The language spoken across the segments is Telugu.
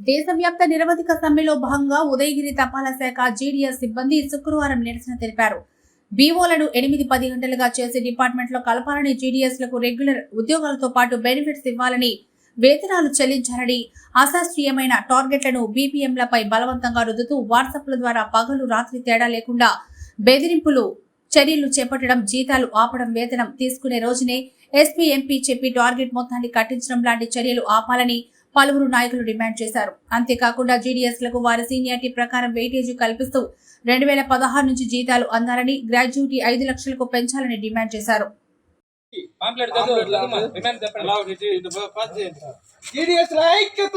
దేశవ్యాప్త నిరవధిక సమ్మెలో భాగంగా ఉదయగిరి తపాలా శాఖ జీడీఎస్ సిబ్బంది శుక్రవారం నిరసన తెలిపారు. బీఓలను ఎనిమిది పది గంటలుగా చేసి డిపార్ట్మెంట్లో కలపాలని జీడీఎస్లకు రెగ్యులర్ ఉద్యోగాలతో పాటు బెనిఫిట్స్ ఇవ్వాలని వేతనాలు చెల్లించాలని అశాస్త్రీయమైన టార్గెట్లను బీపీఎంలపై బలవంతంగా రుద్దుతూ వాట్సాప్ల ద్వారా పగలు రాత్రి తేడా లేకుండా బెదిరింపులు చర్యలు చేపట్టడం జీతాలు ఆపడం వేతనం తీసుకునే రోజునే ఎస్పీ ఎంపీ చెప్పి టార్గెట్ మొత్తాన్ని కట్టించడం లాంటి చర్యలు ఆపాలని పలువురు నాయకులు డిమాండ్ చేశారు. అంతేకాకుండా జీడీఎస్లకు వారి సీనియారిటీ ప్రకారం వెయిటేజీ కల్పిస్తూ రెండు వేల పదహారు నుంచి జీతాలు అందాలని గ్రాడ్యుయేటీ ఐదు లక్షలకు పెంచాలని డిమాండ్ చేశారు. ఐక్యత!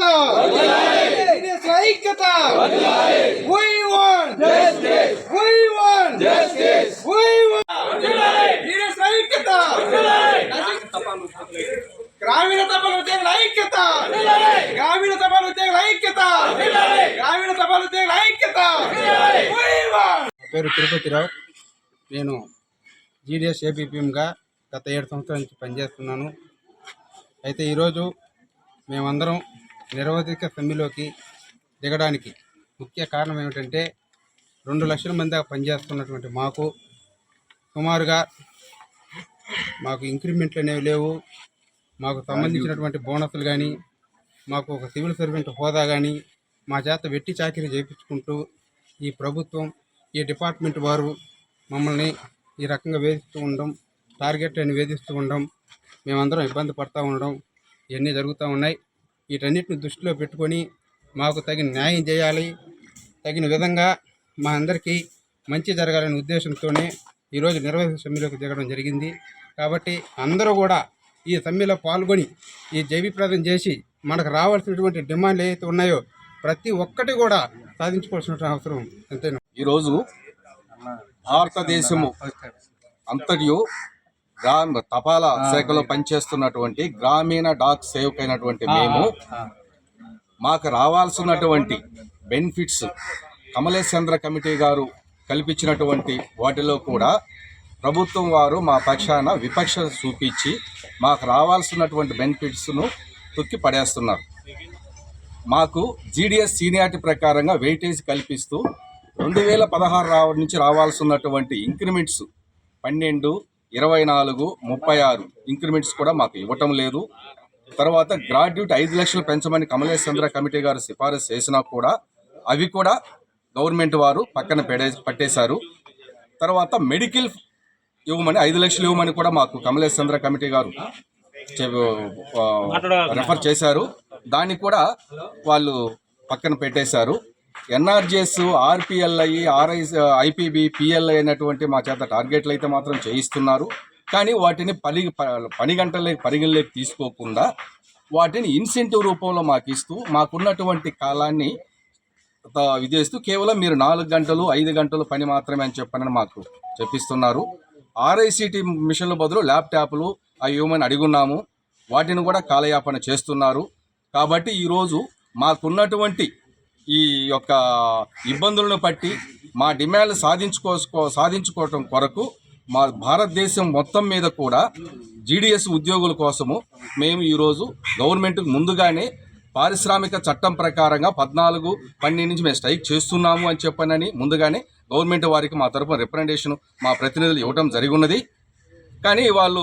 గ్రామీణ తపాల ఉద్యోగుల ఐక్యత! గ్రామీణ తపాల ఉద్యోగుల ఐక్యత! గ్రామీణ తపాల ఉద్యోగుల ఐక్యత! నా పేరు తిరుపతిరావు. నేను జీడిఎస్ ఏపీపీఎంగా గత ఏడు సంవత్సరాల నుంచి పనిచేస్తున్నాను. అయితే ఈరోజు మేమందరం నిరవధిక సమ్మెలోకి దిగడానికి ముఖ్య కారణం ఏమిటంటే రెండు లక్షల మంది దాకా పనిచేస్తున్నటువంటి మాకు సుమారుగా మాకు ఇంక్రిమెంట్లు అనేవి లేవు. మాకు సంబంధించినటువంటి బోనస్లు కానీ మాకు ఒక సివిల్ సర్వెంట్ హోదా కానీ మా చేత వెట్టి చాకిరీ చేయించుకుంటూ ఈ ప్రభుత్వం ఈ డిపార్ట్మెంట్ వారు మమ్మల్ని ఈ రకంగా వేధిస్తూ ఉండడం టార్గెట్ అని వేధిస్తూ ఉండడం మేమందరం ఇబ్బంది పడతా ఉండడం ఇవన్నీ జరుగుతూ ఉన్నాయి. వీటన్నిటిని దృష్టిలో పెట్టుకొని మాకు తగిన న్యాయం చేయాలి. తగిన విధంగా మా అందరికీ మంచి జరగాలనే ఉద్దేశంతోనే ఈరోజు నిర్వహణ సమ్మెలోకి దిగడం జరిగింది. కాబట్టి అందరూ కూడా ఈ సమ్మెలో పాల్గొని ఈ జైవిప్రదం చేసి మనకు రావాల్సినటువంటి డిమాండ్లు ఏవైతే ఉన్నాయో ప్రతి ఒక్కటి కూడా సాధించుకోవాల్సిన అవసరం అంతేనా ఈరోజు భారతదేశము అంతటియు గ్రామ తపాలా శాఖలో పనిచేస్తున్నటువంటి గ్రామీణ డాక్ సేవక్ అయినటువంటి మేము మాకు రావాల్సినటువంటి బెనిఫిట్స్ కమలేశ్చంద్ర కమిటీ గారు కల్పించినటువంటి వాటిలో కూడా ప్రభుత్వం వారు మా పక్షాన విపక్ష చూపించి మాకు రావాల్సినటువంటి బెనిఫిట్స్ను తొక్కి పడేస్తున్నారు. మాకు జీడిఎస్ సీనియారిటీ ప్రకారంగా వెయిటేజ్ కల్పిస్తూ రెండు వేల పదహారు రావ నుంచి రావాల్సినటువంటి ఇంక్రిమెంట్స్ పన్నెండు ఇరవై నాలుగు ముప్పై ఆరు ఇంక్రిమెంట్స్ కూడా మాకు ఇవ్వటం లేదు. తర్వాత గ్రాడ్యుయేట్ ఐదు లక్షలు పెంచమని కమలేష్ చంద్ర కమిటీ గారు సిఫారసు చేసినా కూడా అవి కూడా గవర్నమెంట్ వారు పక్కన పెడే పట్టేశారు. తర్వాత మెడికల్ ఇవ్వమని ఐదు లక్షలు ఇవ్వమని కూడా మాకు కమలేష్ చంద్ర కమిటీ గారు రెఫర్ చేశారు. దాన్ని కూడా వాళ్ళు పక్కన పెట్టేశారు. NRGS RPLI RI IPB PLI అయినటువంటి మా చేత టార్గెట్లు అయితే మాత్రం చేయిస్తున్నారు. కానీ వాటిని పని పని గంటలకి పరిగణలోకి తీసుకోకుండా వాటిని ఇన్సెంటివ్ రూపంలో మాకు ఇస్తూ మాకున్నటువంటి కాలాన్ని త- ఇది చేస్తూ కేవలం మీరు నాలుగు గంటలు ఐదు గంటలు పని మాత్రమే అని చెప్పని మాకు చెప్పిస్తున్నారు. ఆర్ఐసిటి మిషన్ల బదులు ల్యాప్టాప్లు అవి ఇవ్వమని అడిగున్నాము. వాటిని కూడా కాలయాపన చేస్తున్నారు. కాబట్టి ఈరోజు మాకున్నటువంటి ఈ యొక్క ఇబ్బందులను బట్టి మా డిమాండ్లు సాధించుకో సాధించుకోవటం కొరకు మా భారతదేశం మొత్తం మీద కూడా జీడిఎస్ ఉద్యోగుల కోసము మేము ఈరోజు గవర్నమెంట్కి ముందుగానే పారిశ్రామిక చట్టం ప్రకారంగా పద్నాలుగు పన్నెండు నుంచి మేము స్ట్రైక్ చేస్తున్నాము అని చెప్పనని ముందుగానే గవర్నమెంట్ వారికి మా తరపున రిప్రజెంటేషన్ మా ప్రతినిధులు ఇవ్వడం జరిగి ఉన్నది. కానీ వాళ్ళు